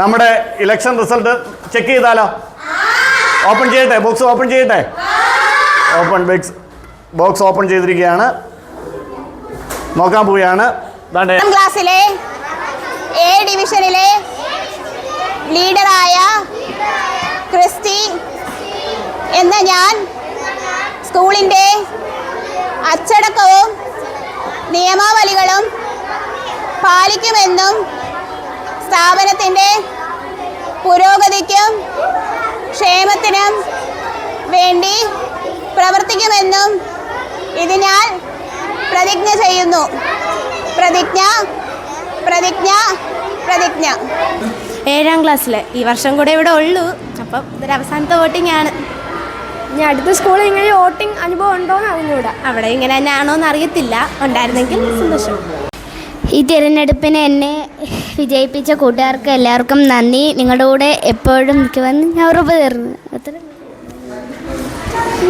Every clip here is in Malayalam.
നമ്മുടെ ഇലക്ഷൻ റിസൾട്ട് ചെക്ക് ചെയ്താലോ? ഓപ്പൺ ചെയ്യട്ടെ? ബോക്സ് ഓപ്പൺ ചെയ്യട്ടെ? ഓപ്പൺ ബോക്സ് ബോക്സ് ഓപ്പൺ ചെയ്തിരിക്കുകയാണ്. നോക്കാൻ പോവുകയാണ്. ക്ലാസ്സിലെ എ ഡിവിഷനിലെ ലീഡറായ ക്രിസ്റ്റി എന്ന ഞാൻ സ്കൂളിന്റെ അച്ചടക്കവും നിയമാവലികളും പാലിക്കുമെന്നും സ്ഥാപനത്തിന്റെ പുരോഗതിക്കും ക്ഷേമത്തിനും വേണ്ടി പ്രവർത്തിക്കുമെന്നും ഇതിനാൽ പ്രതിജ്ഞ ചെയ്യുന്നു. പ്രതിജ്ഞ പ്രതിജ്ഞ പ്രതിജ്ഞ. ഏഴാം ക്ലാസ്സിലെ. ഈ വർഷം കൂടെ ഇവിടെ ഉള്ളൂ. അപ്പം ഇതൊരു അവസാനത്തെ വോട്ടിംഗ് ആണ്. ഇനി അടുത്ത സ്കൂളിൽ ഇങ്ങനെ വോട്ടിംഗ് അനുഭവം ഉണ്ടോ എന്ന് അറിഞ്ഞുകൂടാ അവിടെ ഇങ്ങനെ തന്നെ ആണോ എന്ന് അറിയത്തില്ല. ഉണ്ടായിരുന്നെങ്കിൽ സന്തോഷം. ഈ തിരഞ്ഞെടുപ്പിന് എന്നെ വിജയിപ്പിച്ച കൂട്ടുകാർക്ക് എല്ലാവർക്കും നന്ദി. നിങ്ങളുടെ കൂടെ എപ്പോഴും നിൽക്കുമെന്ന് ഞാൻ ഉറപ്പ് തരുന്നു. അത്ര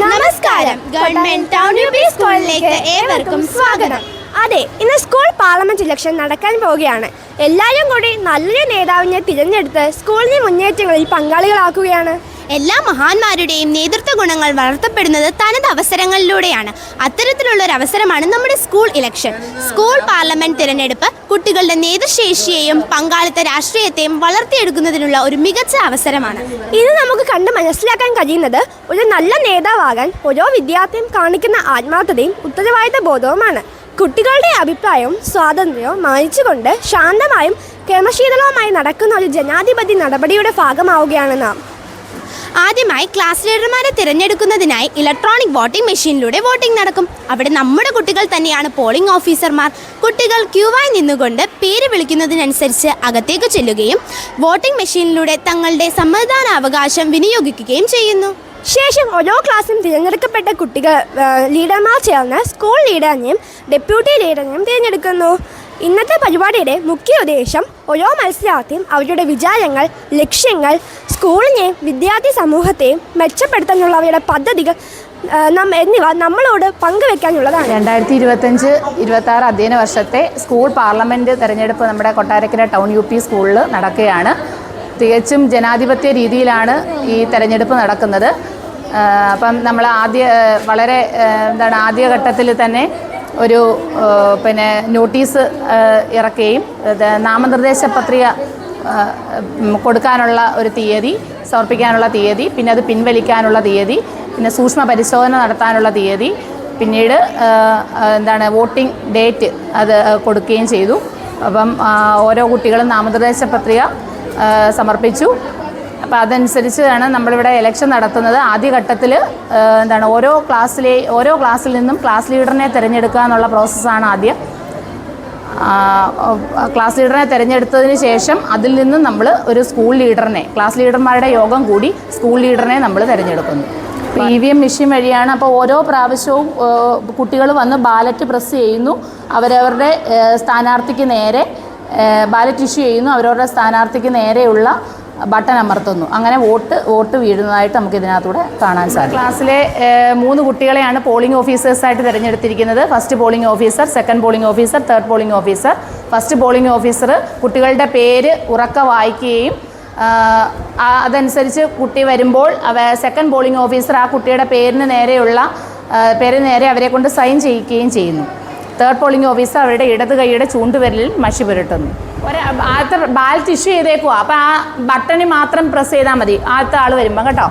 നമസ്കാരം. ഗവൺമെന്റ് ടൗൺ യു പി സ്കൂളിലേക്ക് ഏവർക്കും സ്വാഗതം. അതെ ഇന്ന് സ്കൂൾ പാർലമെന്റ് ഇലക്ഷൻ നടക്കാൻ പോവുകയാണ്. എല്ലാവരും കൂടി നല്ലൊരു നേതാവിനെ തിരഞ്ഞെടുത്ത് സ്കൂളിനെ മുന്നേറ്റങ്ങളിൽ പങ്കാളികളാക്കുകയാണ്. എല്ലാ മഹാന്മാരുടെയും നേതൃത്വ ഗുണങ്ങൾ വളർത്തപ്പെടുന്നത് തനത് അവസരങ്ങളിലൂടെയാണ്. അത്തരത്തിലുള്ള ഒരു അവസരമാണ് നമ്മുടെ സ്കൂൾ ഇലക്ഷൻ. സ്കൂൾ പാർലമെന്റ് തിരഞ്ഞെടുപ്പ് കുട്ടികളുടെ നേതൃശേഷിയെയും പങ്കാളിത്ത രാഷ്ട്രീയത്തെയും വളർത്തിയെടുക്കുന്നതിനുള്ള ഒരു മികച്ച അവസരമാണ്. ഇത് നമുക്ക് കണ്ട് മനസ്സിലാക്കാൻ കഴിയുന്നത് ഒരു നല്ല നേതാവാകാൻ ഓരോ വിദ്യാർത്ഥിയും കാണിക്കുന്ന ആത്മാർത്ഥതയും ഉത്തരവാദിത്ത ബോധവുമാണ്. കുട്ടികളുടെ അഭിപ്രായവും സ്വാതന്ത്ര്യവും മാനിച്ചുകൊണ്ട് ശാന്തമായും ക്രമശീലവുമായി നടക്കുന്ന ഒരു ജനാധിപത്യ നടപടിയുടെ ഭാഗമാവുകയാണ് നാം. ആദ്യമായി ക്ലാസ് ലീഡർമാരെ തിരഞ്ഞെടുക്കുന്നതിനായി ഇലക്ട്രോണിക് വോട്ടിംഗ് മെഷീനിലൂടെ വോട്ടിംഗ് നടക്കും. അവിടെ നമ്മുടെ കുട്ടികൾ തന്നെയാണ് പോളിംഗ് ഓഫീസർമാർ. കുട്ടികൾ ക്യൂവായി നിന്നുകൊണ്ട് പേര് വിളിക്കുന്നതിനനുസരിച്ച് അകത്തേക്ക് ചെല്ലുകയും വോട്ടിംഗ് മെഷീനിലൂടെ തങ്ങളുടെ സമ്മതിദാനാവകാശം വിനിയോഗിക്കുകയും ചെയ്യുന്നു. ശേഷം ഓരോ ക്ലാസ്സിലും തിരഞ്ഞെടുക്കപ്പെട്ട കുട്ടികൾ ലീഡർമാർ ചേർന്ന് സ്കൂൾ ലീഡറിനെയും ഡെപ്യൂട്ടി ലീഡറിനെയും തിരഞ്ഞെടുക്കുന്നു. ഇന്നത്തെ പരിപാടിയുടെ മുഖ്യ ഉദ്ദേശം ഓരോ മത്സരാർത്ഥിയും അവരുടെ വിചാരങ്ങൾ ലക്ഷ്യങ്ങൾ സ്കൂളിനെയും വിദ്യാർത്ഥി സമൂഹത്തെയും മെച്ചപ്പെടുത്താനുള്ളവയുടെ പദ്ധതികൾ ആ, എന്നിവ നമ്മളോട് പങ്കുവെക്കാനുള്ളതാണ്. രണ്ടായിരത്തി ഇരുപത്തഞ്ച് ഇരുപത്തി ആറ് അധ്യയന വർഷത്തെ സ്കൂൾ പാർലമെന്റ് തെരഞ്ഞെടുപ്പ് നമ്മുടെ കൊട്ടാരക്കര ടൗൺ യു പി സ്കൂളിൽ നടക്കുകയാണ്. തികച്ചും ജനാധിപത്യ രീതിയിലാണ് ഈ തെരഞ്ഞെടുപ്പ് നടക്കുന്നത്. അപ്പം നമ്മൾ ആദ്യ വളരെ എന്താണ് ആദ്യഘട്ടത്തിൽ തന്നെ ഒരു പിന്നെ നോട്ടീസ് ഇറക്കുകയും നാമനിർദ്ദേശ പത്രിക കൊടുക്കാനുള്ള ഒരു തീയതി സമർപ്പിക്കാനുള്ള തീയതി പിന്നെ അത് പിൻവലിക്കാനുള്ള തീയതി പിന്നെ സൂക്ഷ്മ പരിശോധന നടത്താനുള്ള തീയതി പിന്നീട് എന്താണ് വോട്ടിംഗ് ഡേറ്റ് അത് കൊടുക്കുകയും ചെയ്തു. അപ്പം ഓരോ കുട്ടികളും നാമനിർദ്ദേശ പത്രിക സമർപ്പിച്ചു. അപ്പോൾ അതനുസരിച്ചാണ് നമ്മളിവിടെ ഇലക്ഷൻ നടത്തുന്നത്. ആദ്യഘട്ടത്തിൽ എന്താണ് ഓരോ ക്ലാസ്സിലെ ഓരോ ക്ലാസ്സിൽ നിന്നും ക്ലാസ് ലീഡറിനെ തിരഞ്ഞെടുക്കുക എന്നുള്ള പ്രോസസ്സാണ് ആദ്യം. ക്ലാസ് ലീഡറിനെ തിരഞ്ഞെടുത്തതിന് ശേഷം അതിൽ നിന്നും നമ്മൾ ഒരു സ്കൂൾ ലീഡറിനെ ക്ലാസ് ലീഡർമാരുടെ യോഗം കൂടി സ്കൂൾ ലീഡറിനെ നമ്മൾ തിരഞ്ഞെടുക്കുന്നു. ഇ വി എം മെഷീൻ വഴിയാണ് അപ്പോൾ ഓരോ പ്രാവശ്യവും കുട്ടികൾ വന്ന് ബാലറ്റ് പ്രസ് ചെയ്യുന്നു. അവരവരുടെ സ്ഥാനാർത്ഥിക്ക് നേരെ ബാലറ്റ് ഇഷ്യൂ ചെയ്യുന്നു. അവരവരുടെ സ്ഥാനാർത്ഥിക്ക് നേരെയുള്ള ബട്ടൺ അമർത്തുന്നു. അങ്ങനെ വോട്ട് വോട്ട് വീഴുന്നതായിട്ട് നമുക്ക് ഇതിനകത്തൂടെ കാണാൻ സാധിക്കും. ക്ലാസ്സിലെ മൂന്ന് കുട്ടികളെയാണ് പോളിംഗ് ഓഫീസേഴ്സായിട്ട് തിരഞ്ഞെടുത്തിരിക്കുന്നത്. First polling officer second polling officer third polling officer first polling officer കുട്ടികളുടെ പേര് ഉറക്ക വായിക്കുകയും അതനുസരിച്ച് കുട്ടി വരുമ്പോൾ അവ സെക്കൻഡ് പോളിംഗ് ഓഫീസർ ആ കുട്ടിയുടെ പേരിന് നേരെയുള്ള പേരിന് നേരെ അവരെ കൊണ്ട് സൈൻ ചെയ്യിക്കുകയും ചെയ്യുന്നു. തേർഡ് പോളിംഗ് ഓഫീസർ അവരുടെ ഇടത് കൈയുടെ ചൂണ്ടുവിരലിൽ മഷി പുരട്ടുന്നു ഒരു ആദ്യത്തെ ബാലറ്റ് ഇഷ്യൂ ചെയ്തേക്കുവാ. അപ്പം ആ ബട്ടണിൽ മാത്രം പ്രസ് ചെയ്താൽ മതി. ആദ്യത്തെ ആൾ വരുമ്പം കേട്ടോ.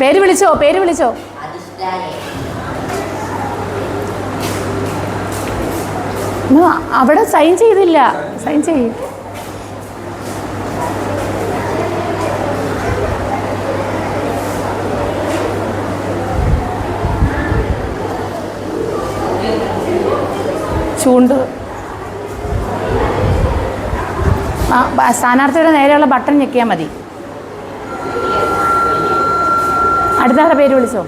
പേര് വിളിച്ചോ പേര് വിളിച്ചോ? അവിടെ സൈൻ ചെയ്തില്ല. സൈൻ ചെയ്യും. ചൂണ്ട്. സ്ഥാനാർത്ഥിയുടെ നേരെയുള്ള ബട്ടൺ ഞെക്കിയാൽ മതി. അടുത്ത ആളുടെ പേര് വിളിച്ചോ?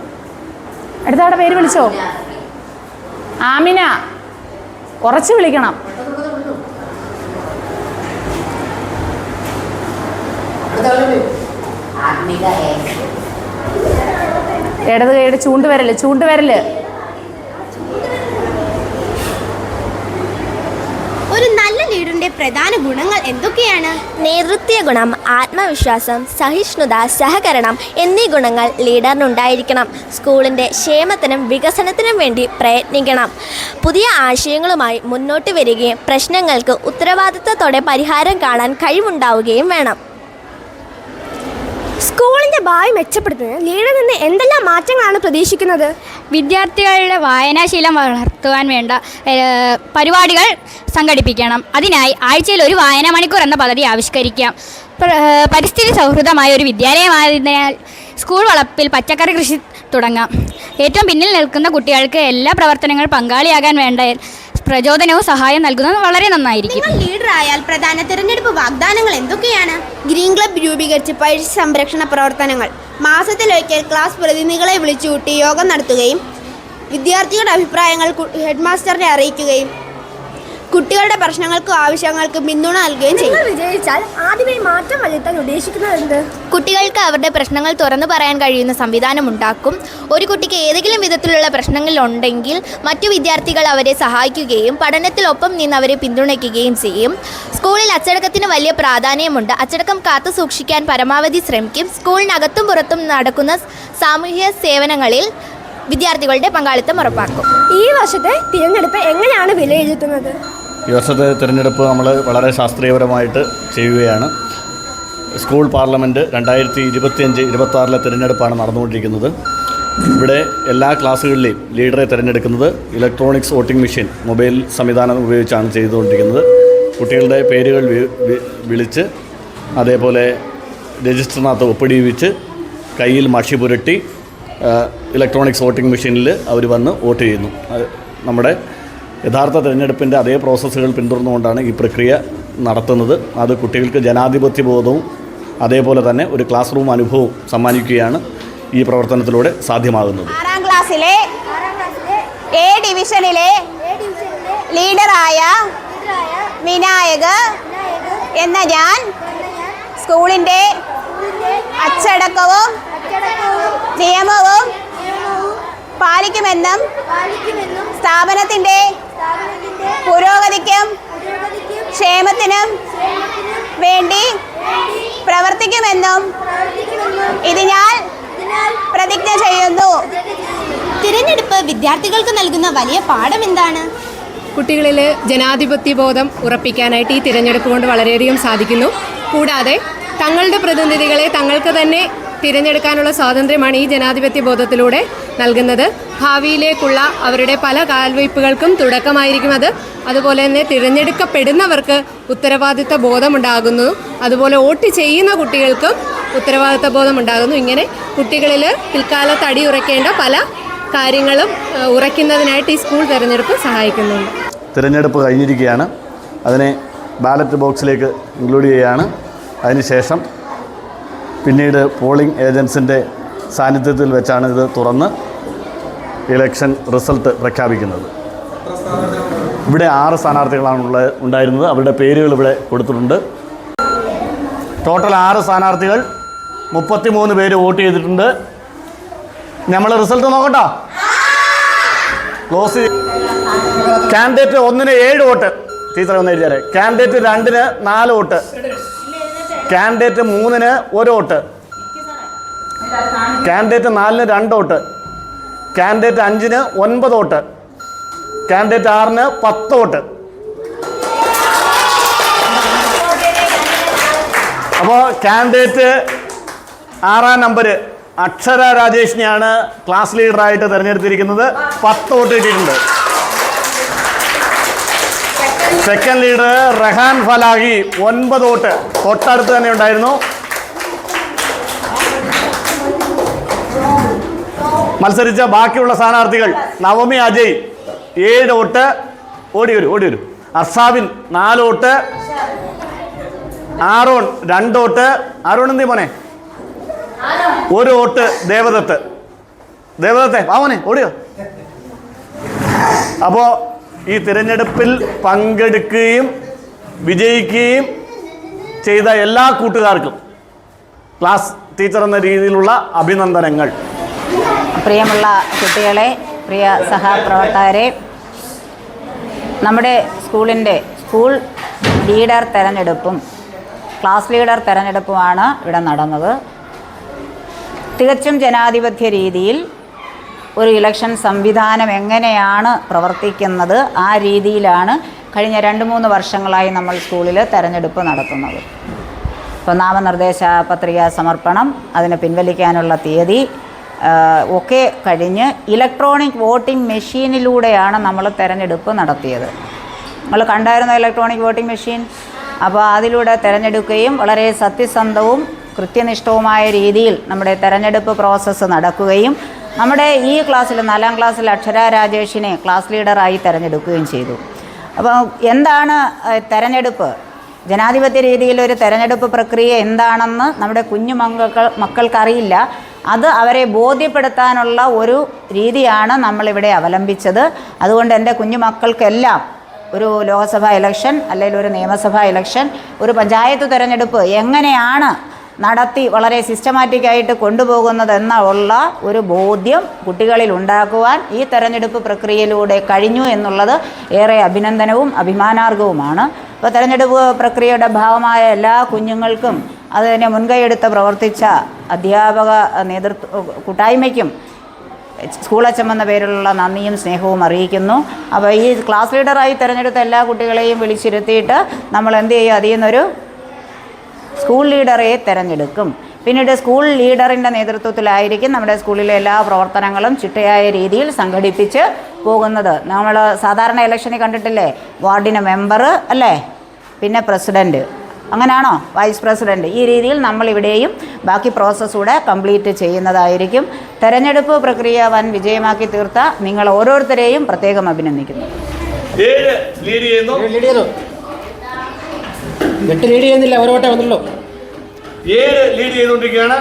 അടുത്ത ആളുടെ പേര് വിളിച്ചോ? ആമിന. കുറച്ച് വിളിക്കണം. ഇടത് കൈയുടെ ചൂണ്ടുവരൽ ചൂണ്ടുവരൽ ഒരു നല്ല ലീഡറിന്റെ പ്രധാന ഗുണങ്ങൾ എന്തൊക്കെയാണ്? നേതൃത്വ ഗുണം ആത്മവിശ്വാസം സഹിഷ്ണുത സഹകരണം എന്നീ ഗുണങ്ങൾ ലീഡറിനുണ്ടായിരിക്കണം. സ്കൂളിന്റെ ക്ഷേമത്തിനും വികസനത്തിനും വേണ്ടി പ്രയത്നിക്കണം. പുതിയ ആശയങ്ങളുമായി മുന്നോട്ട് വരികയും പ്രശ്നങ്ങൾക്ക് ഉത്തരവാദിത്തത്തോടെ പരിഹാരം കാണാൻ കഴിവുണ്ടാവുകയും വേണം. സ്കൂളിന്റെ ഭാവി മെച്ചപ്പെടുത്തുന്നതിന് ലീഡിൽ നിന്ന് എന്തെല്ലാം മാറ്റങ്ങളാണ് പ്രതീക്ഷിക്കുന്നത്? വിദ്യാർത്ഥികളുടെ വായനാശീലം വളർത്തുവാൻ വേണ്ട പരിപാടികൾ സംഘടിപ്പിക്കണം. അതിനായി ആഴ്ചയിൽ ഒരു വായന മണിക്കൂർ എന്ന പദ്ധതി ആവിഷ്കരിക്കാം. പരിസ്ഥിതി സൗഹൃദമായ ഒരു വിദ്യാലയമായതിനാൽ സ്കൂൾ വളപ്പിൽ പച്ചക്കറി കൃഷി തുടങ്ങാം. ഏറ്റവും പിന്നിൽ നിൽക്കുന്ന കുട്ടികൾക്ക് എല്ലാ പ്രവർത്തനങ്ങളും പങ്കാളിയാകാൻ വേണ്ട പ്രചോദനവും സഹായം നൽകുന്നത് വളരെ നന്നായിരിക്കും. നിങ്ങൾ ലീഡർ ആയാൽ പ്രധാന തിരഞ്ഞെടുപ്പ് വാഗ്ദാനങ്ങൾ എന്തൊക്കെയാണ്? ഗ്രീൻ ക്ലബ് രൂപീകരിച്ച് പരിസ്ഥിതി സംരക്ഷണ പ്രവർത്തനങ്ങൾ. മാസത്തിലൊരിക്കൽ ക്ലാസ് പ്രതിനിധികളെ വിളിച്ചുകൂട്ടി യോഗം നടത്തുകയും വിദ്യാർത്ഥികളുടെ അഭിപ്രായങ്ങൾ ഹെഡ്മാസ്റ്ററിനെ അറിയിക്കുകയും കുട്ടികളുടെ പ്രശ്നങ്ങൾക്കും ആവശ്യങ്ങൾക്കും പിന്തുണ നൽകുകയും ചെയ്യും. വിജയിച്ചാൽ ആദ്യമേ മാറ്റം വരുത്താൻ കുട്ടികൾക്ക് അവരുടെ പ്രശ്നങ്ങൾ തുറന്നു പറയാൻ കഴിയുന്ന സംവിധാനം ഉണ്ടാക്കും. ഒരു കുട്ടിക്ക് ഏതെങ്കിലും വിധത്തിലുള്ള പ്രശ്നങ്ങൾ ഉണ്ടെങ്കിൽ മറ്റു വിദ്യാർത്ഥികൾ അവരെ സഹായിക്കുകയും പഠനത്തിലൊപ്പം നിന്ന് അവരെ പിന്തുണയ്ക്കുകയും ചെയ്യും. സ്കൂളിൽ അച്ചടക്കത്തിന് വലിയ പ്രാധാന്യമുണ്ട്. അച്ചടക്കം കാത്തു സൂക്ഷിക്കാൻ പരമാവധി ശ്രമിക്കും. സ്കൂളിനകത്തും പുറത്തും നടക്കുന്ന സാമൂഹ്യ സേവനങ്ങളിൽ വിദ്യാർത്ഥികളുടെ പങ്കാളിത്തം ഉറപ്പാക്കും. ഈ വർഷത്തെ തിരഞ്ഞെടുപ്പ് എങ്ങനെയാണ് വിലയിരുത്തുന്നത്? ഈ വർഷത്തെ തിരഞ്ഞെടുപ്പ് നമ്മൾ വളരെ ശാസ്ത്രീയപരമായിട്ട് ചെയ്യുകയാണ്. സ്കൂൾ പാർലമെന്റ് രണ്ടായിരത്തി ഇരുപത്തിയഞ്ച് ഇരുപത്താറിലെ തിരഞ്ഞെടുപ്പാണ് നടന്നുകൊണ്ടിരിക്കുന്നത്. ഇവിടെ എല്ലാ ക്ലാസ്സുകളിലെയും ലീഡറെ തിരഞ്ഞെടുക്കുന്നത് ഇലക്ട്രോണിക്സ് വോട്ടിംഗ് മെഷീൻ മൊബൈൽ സംവിധാനം ഉപയോഗിച്ചാണ് ചെയ്തുകൊണ്ടിരിക്കുന്നത്. കുട്ടികളുടെ പേരുകൾ വിളിച്ച് അതേപോലെ രജിസ്റ്ററിനകത്ത് ഒപ്പിടിയിച്ച് കയ്യിൽ മഷി പുരട്ടി ഇലക്ട്രോണിക്സ് വോട്ടിംഗ് മെഷീനിൽ അവർ വന്ന് വോട്ട് ചെയ്യുന്നു. നമ്മുടെ യഥാർത്ഥ തിരഞ്ഞെടുപ്പിന്റെ അതേ പ്രോസസ്സുകൾ പിന്തുടർന്നുകൊണ്ടാണ് ഈ പ്രക്രിയ നടത്തുന്നത്. അത് കുട്ടികൾക്ക് ജനാധിപത്യ ബോധവും അതേപോലെ തന്നെ ഒരു ക്ലാസ് റൂം അനുഭവവും സമ്മാനിക്കുകയാണ് ഈ പ്രവർത്തനത്തിലൂടെ സാധ്യമാകുന്നത്. ആറാം ക്ലാസ്സിലെ എ ഡിവിഷനിലെ ലീഡറായ വിനായക് എന്ന ഞാൻ സ്കൂളിന്റെ അച്ചടക്കവും നിയമവും പാലിക്കുമെന്നും സ്ഥാപനത്തിന്റെ പുരോഗതിക്കും ക്ഷേമത്തിനും വേണ്ടി പ്രവർത്തിക്കുമെന്നും ഇത് ഞാൻ പ്രതിജ്ഞ ചെയ്യുന്നു. തിരഞ്ഞെടുപ്പ് വിദ്യാർത്ഥികൾക്ക് നൽകുന്ന വലിയ പാഠം എന്താണ്? കുട്ടികളിൽ ജനാധിപത്യ ബോധം ഉറപ്പിക്കാനായിട്ട് ഈ തിരഞ്ഞെടുപ്പ് കൊണ്ട് വളരെയധികം സാധിക്കുന്നു. കൂടാതെ തങ്ങളുടെ പ്രതിനിധികളെ തങ്ങൾക്ക് തന്നെ തിരഞ്ഞെടുക്കാനുള്ള സ്വാതന്ത്ര്യമാണ് ഈ ജനാധിപത്യ ബോധത്തിലൂടെ നൽകുന്നത്. ഭാവിയിലേക്കുള്ള അവരുടെ പല കാൽവയ്പ്പുകൾക്കും തുടക്കമായിരിക്കും അത്. അതുപോലെ തന്നെ തിരഞ്ഞെടുക്കപ്പെടുന്നവർക്ക് ഉത്തരവാദിത്ത ബോധമുണ്ടാകുന്നു. അതുപോലെ വോട്ട് ചെയ്യുന്ന കുട്ടികൾക്കും ഉത്തരവാദിത്ത ബോധമുണ്ടാകുന്നു. ഇങ്ങനെ കുട്ടികളിൽ പിൽക്കാലത്ത് അടിയുറയ്ക്കേണ്ട പല കാര്യങ്ങളും ഉറയ്ക്കുന്നതിനായിട്ട് ഈ സ്കൂൾ തിരഞ്ഞെടുപ്പ് സഹായിക്കുന്നുണ്ട്. തിരഞ്ഞെടുപ്പ് കഴിഞ്ഞിരിക്കുകയാണ്. അതിനെ ബാലറ്റ് ബോക്സിലേക്ക് ഇൻക്ലൂഡ് ചെയ്യുകയാണ്. അതിനുശേഷം പിന്നീട് പോളിംഗ് ഏജൻസിന്റെ സാന്നിധ്യത്തിൽ വെച്ചാണ് ഇത് തുറന്ന് ഇലക്ഷൻ റിസൾട്ട് പ്രഖ്യാപിക്കുന്നത്. ഇവിടെ ആറ് സ്ഥാനാർത്ഥികളാണ് ഉള്ള ഉണ്ടായിരുന്നത്. അവരുടെ പേരുകൾ ഇവിടെ കൊടുത്തിട്ടുണ്ട്. ടോട്ടൽ ആറ് സ്ഥാനാർത്ഥികൾ മുപ്പത്തിമൂന്ന് പേര് വോട്ട് ചെയ്തിട്ടുണ്ട്. നമ്മൾ റിസൾട്ട് നോക്കട്ടോ. ക്ലോസ് കാൻഡിഡേറ്റ് ഒന്നിന് ഏഴ് വോട്ട്. ടീച്ചർ ഒന്ന് എഴുതിയാരെ കാൻഡിഡേറ്റ് രണ്ടിന് നാല് വോട്ട്. കാൻഡിഡേറ്റ് മൂന്നിന് ഒരു വോട്ട്. കാൻഡിഡേറ്റ് നാലിന് രണ്ട് വോട്ട്. കാൻഡിഡേറ്റ് അഞ്ചിന് ഒൻപത് വോട്ട്. കാൻഡിഡേറ്റ് ആറിന് പത്ത് വോട്ട്. അപ്പോൾ കാൻഡിഡേറ്റ് ആറാം നമ്പർ അക്ഷര രാജേഷിനെയാണ് ക്ലാസ് ലീഡറായിട്ട് തിരഞ്ഞെടുത്തിരിക്കുന്നത്. പത്ത് വോട്ട് കിട്ടിയിട്ടുണ്ട്. സെക്കൻഡ് ലീഡർ റഹാൻ ഫലാഹി ഒൻപത് വോട്ട്. തൊട്ടടുത്ത് തന്നെ ഉണ്ടായിരുന്നു. മത്സരിച്ച ബാക്കിയുള്ള സ്ഥാനാർത്ഥികൾ നവമി അജയ് ഏഴ് വോട്ട്. ഓടി വരും ഓടി വരും. അസാബിൻ നാല് വോട്ട്. ആറോൺ രണ്ട് വോട്ട്. ആറോൺ എന്തേ മോനെ? ഒരു വോട്ട് ദേവദത്ത്. ദേവദത്തെ ആ മോനെ ഓടിയോ. അപ്പോൾ ഈ തിരഞ്ഞെടുപ്പിൽ പങ്കെടുക്കുകയും വിജയിക്കുകയും ചെയ്ത എല്ലാ കൂട്ടുകാർക്കും ക്ലാസ് ടീച്ചർ എന്ന രീതിയിലുള്ള അഭിനന്ദനങ്ങൾ. പ്രിയമുള്ള കുട്ടികളെ പ്രിയ സഹപ്രവർത്തകരെ നമ്മുടെ സ്കൂളിന്റെ സ്കൂൾ ലീഡർ തിരഞ്ഞെടുപ്പും ക്ലാസ് ലീഡർ തെരഞ്ഞെടുപ്പുമാണ് ഇവിടെ നടന്നത്. തികച്ചും ജനാധിപത്യ രീതിയിൽ ഒരു ഇലക്ഷൻ സംവിധാനം എങ്ങനെയാണ് പ്രവർത്തിക്കുന്നത് ആ രീതിയിലാണ് കഴിഞ്ഞ രണ്ട് മൂന്ന് വർഷങ്ങളായി നമ്മൾ സ്കൂളിൽ തെരഞ്ഞെടുപ്പ് നടത്തുന്നത്. ഇപ്പോൾ നാമനിർദ്ദേശ പത്രിക സമർപ്പണം അതിനെ പിൻവലിക്കാനുള്ള തീയതി ഒക്കെ കഴിഞ്ഞ് ഇലക്ട്രോണിക് വോട്ടിംഗ് മെഷീനിലൂടെയാണ് നമ്മൾ തെരഞ്ഞെടുപ്പ് നടത്തിയത്. നമ്മൾ കണ്ടായിരുന്നു ഇലക്ട്രോണിക് വോട്ടിംഗ് മെഷീൻ? അപ്പോൾ അതിലൂടെ തിരഞ്ഞെടുക്കുകയും വളരെ സത്യസന്ധവും കൃത്യനിഷ്ഠവുമായ രീതിയിൽ നമ്മുടെ തെരഞ്ഞെടുപ്പ് പ്രോസസ്സ് നടക്കുകയും നമ്മുടെ ഈ ക്ലാസ്സിൽ നാലാം ക്ലാസ്സിൽ അക്ഷര രാജേഷിനെ ക്ലാസ് ലീഡറായി തിരഞ്ഞെടുക്കുകയും ചെയ്തു. അപ്പോൾ എന്താണ് തിരഞ്ഞെടുപ്പ്? ജനാധിപത്യ രീതിയിൽ ഒരു തെരഞ്ഞെടുപ്പ് പ്രക്രിയ എന്താണെന്ന് നമ്മുടെ കുഞ്ഞു മക്കൾ മക്കൾക്കറിയില്ല. അത് അവരെ ബോധ്യപ്പെടുത്താനുള്ള ഒരു രീതിയാണ് നമ്മളിവിടെ അവലംബിച്ചത്. അതുകൊണ്ട് എന്റെ കുഞ്ഞു മക്കൾക്കെല്ലാം ഒരു ലോക്സഭാ ഇലക്ഷൻ അല്ലെങ്കിൽ ഒരു നിയമസഭാ ഇലക്ഷൻ ഒരു പഞ്ചായത്ത് തിരഞ്ഞെടുപ്പ് എങ്ങനെയാണ് നടത്തി വളരെ സിസ്റ്റമാറ്റിക്കായിട്ട് കൊണ്ടുപോകുന്നതെന്ന ഉള്ള ഒരു ബോധ്യം കുട്ടികളിൽ ഉണ്ടാക്കുവാൻ ഈ തെരഞ്ഞെടുപ്പ് പ്രക്രിയയിലൂടെ കഴിഞ്ഞു എന്നുള്ളത് ഏറെ അഭിനന്ദനവും അഭിമാനാർഹവുമാണ് ഇപ്പോൾ തെരഞ്ഞെടുപ്പ് പ്രക്രിയയുടെ ഭാഗമായ എല്ലാ കുഞ്ഞുങ്ങൾക്കും അതിനെ മുൻകൈയെടുത്ത് പ്രവർത്തിച്ച അധ്യാപക നേതൃത്വ കൂട്ടായ്മയ്ക്കും സ്കൂൾ അച്ഛൻ എന്ന പേരിലുള്ള നന്ദിയും സ്നേഹവും അറിയിക്കുന്നു. അപ്പോൾ ഈ ക്ലാസ് ലീഡറായി തിരഞ്ഞെടുത്ത എല്ലാ കുട്ടികളെയും വിളിച്ചിരുത്തിയിട്ട് നമ്മൾ എന്ത് ചെയ്യും അതിൽ നിന്നൊരു സ്കൂൾ ലീഡറെ തിരഞ്ഞെടുക്കും. പിന്നീട് സ്കൂൾ ലീഡറിന്റെ നേതൃത്വത്തിലായിരിക്കും നമ്മുടെ സ്കൂളിലെ എല്ലാ പ്രവർത്തനങ്ങളും ചിട്ടയായ രീതിയിൽ സംഘടിപ്പിച്ച് പോകുന്നത്. നമ്മൾ സാധാരണ ഇലക്ഷനിൽ കണ്ടിട്ടില്ലേ? വാർഡിന് മെമ്പർ അല്ലേ? പിന്നെ പ്രസിഡന്റ് അങ്ങനെയാണോ വൈസ് പ്രസിഡന്റ് ഈ രീതിയിൽ നമ്മളിവിടെയും ബാക്കി പ്രോസസ്സ് കൂടെ കംപ്ലീറ്റ് ചെയ്യുന്നതായിരിക്കും. തെരഞ്ഞെടുപ്പ് പ്രക്രിയ വൻ വിജയമാക്കി തീർത്ത നിങ്ങൾ ഓരോരുത്തരെയും പ്രത്യേകം അഭിനന്ദിക്കുന്നു ഏഴ് ലീഡ് ചെയ്യുന്നു ലീഡ് ചെയ്തു എട്ട് ലീഡ് ചെയ്യുന്നില്ല ഒരു വന്നല്ലോ വന്നുള്ളൂ. ഏഴ് ലീഡ് ചെയ്തുകൊണ്ടിരിക്കുകയാണ്.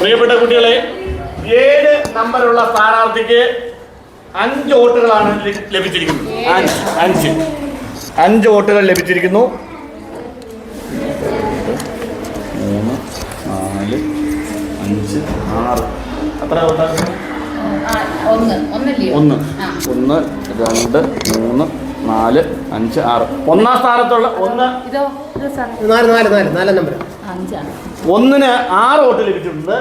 പ്രിയപ്പെട്ട കുട്ടികളെ ഏഴ് നമ്പറുള്ള സ്ഥാനാർത്ഥിക്ക് അഞ്ച് വോട്ടുകളാണ് ലഭിച്ചിരിക്കുന്നത്. അഞ്ച് അഞ്ച്. അഞ്ച് വോട്ടുകൾ ലഭിച്ചിരിക്കുന്നു. മൂന്ന് നാല് അഞ്ച് ആറ്. അത്ര വോട്ടാണ്? ഒന്ന്. ഒന്ന് രണ്ട് മൂന്ന് നാല് അഞ്ച് ആറ്. ഒന്നാം സ്ഥാനത്തുള്ള ഒന്ന്. ഇതോ? ഇത് സാർ നാല് നാല് നാല് നാലാം നമ്പർ. അഞ്ചാണ് ഒന്നിന് ആറ് വോട്ട് ലഭിച്ചിട്ടുണ്ട്.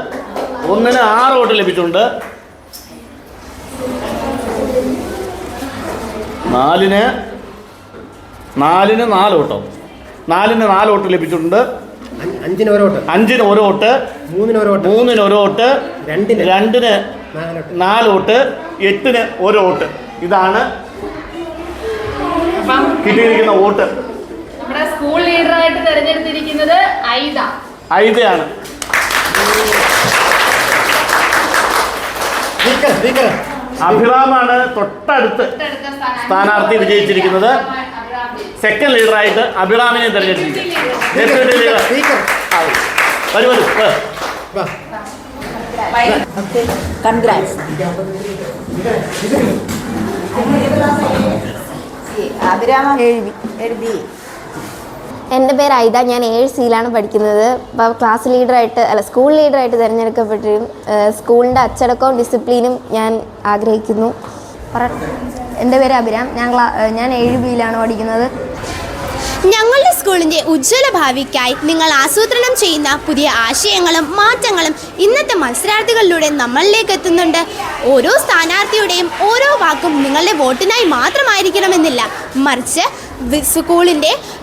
ഒന്നിന് ആറ് വോട്ട് ലഭിച്ചിട്ടുണ്ട്. നാലിന് നാലിന് നാല് വോട്ടോ. നാലിന് നാല് വോട്ട് ലഭിച്ചിട്ടുണ്ട്. അഞ്ചിന് ഒരു വോട്ട്. അഞ്ചിന് ഒരു വോട്ട്. മൂന്നിന് ഒരു വോട്ട്. മൂന്നിന് ഒരു വോട്ട്. രണ്ടിന്. രണ്ടിന് നാല് വോട്ട് എട്ടിന് ഒരു വോട്ട് ഇതാണ് കിട്ടിയിരിക്കുന്ന വോട്ട്. നമ്മുടെ സ്കൂൾ ലീഡറായിട്ട് തിരഞ്ഞെടുത്തിരിക്കുന്നത് ഐദ ഐതയാണ്. Speaker speaker. അഭിറാമാണ് തൊട്ടടുത്ത് സ്ഥാനാർത്ഥി. വിജയിച്ചിരിക്കുന്നത്. സെക്കൻഡ് ലീഡറായിട്ട് അഭിറാമിനെ തിരഞ്ഞെടുത്തിരിക്കുന്നത് വരും വരൂ. കൺഗ്രാറ്റ്സ് അഭിരാമം എഴുതി. എഴുതി. എന്റെ പേര് ഐദ. ഞാൻ ഏഴ് സിയിലാണ് പഠിക്കുന്നത്. അപ്പോൾ ക്ലാസ് ലീഡറായിട്ട് അല്ല സ്കൂൾ ലീഡറായിട്ട് തിരഞ്ഞെടുക്കപ്പെട്ടും സ്കൂളിന്റെ അച്ചടക്കവും ഡിസിപ്ലിനും ഞാൻ ആഗ്രഹിക്കുന്നു. എന്റെ പേര് അഭിരാം. ഞാൻ ക്ലാ ഞാൻ ഏഴ് ബിയിലാണ് പഠിക്കുന്നത്. ഞങ്ങളുടെ സ്കൂളിന്റെ ഉജ്ജ്വല ഭാവിക്കായി നിങ്ങൾ ആസൂത്രണം ചെയ്യുന്ന പുതിയ ആശയങ്ങളും മാറ്റങ്ങളും ഇന്നത്തെ മത്സരാർത്ഥികളിലൂടെ നമ്മളിലേക്ക് എത്തുന്നുണ്ട്. ഓരോ സ്ഥാനാർത്ഥിയുടെയും ഓരോ വാക്കും നിങ്ങളുടെ വോട്ടിനായി മാത്രമായിരിക്കണമെന്നില്ല. മറിച്ച്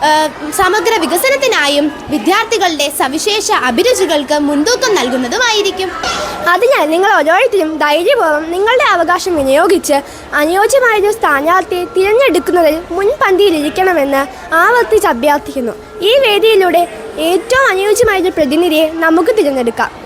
ആ, സമഗ്ര വികസനത്തിനായും വിദ്യാർത്ഥികളുടെ സവിശേഷ അഭിരുചികൾക്ക് മുൻതൂക്കം നൽകുന്നതുമായിരിക്കും. അതിനാൽ നിങ്ങൾ ഓരോരുത്തരും ധൈര്യപൂർവം നിങ്ങളുടെ അവകാശം വിനിയോഗിച്ച് അനുയോജ്യമായൊരു സ്ഥാനാർത്ഥിയെ തിരഞ്ഞെടുക്കുന്നതിൽ മുൻപന്തിയിലിരിക്കണമെന്ന് ആവർത്തിച്ച് അഭ്യർത്ഥിക്കുന്നു. ഈ വേദിയിലൂടെ ഏറ്റവും അനുയോജ്യമായൊരു പ്രതിനിധിയെ നമുക്ക് തിരഞ്ഞെടുക്കാം.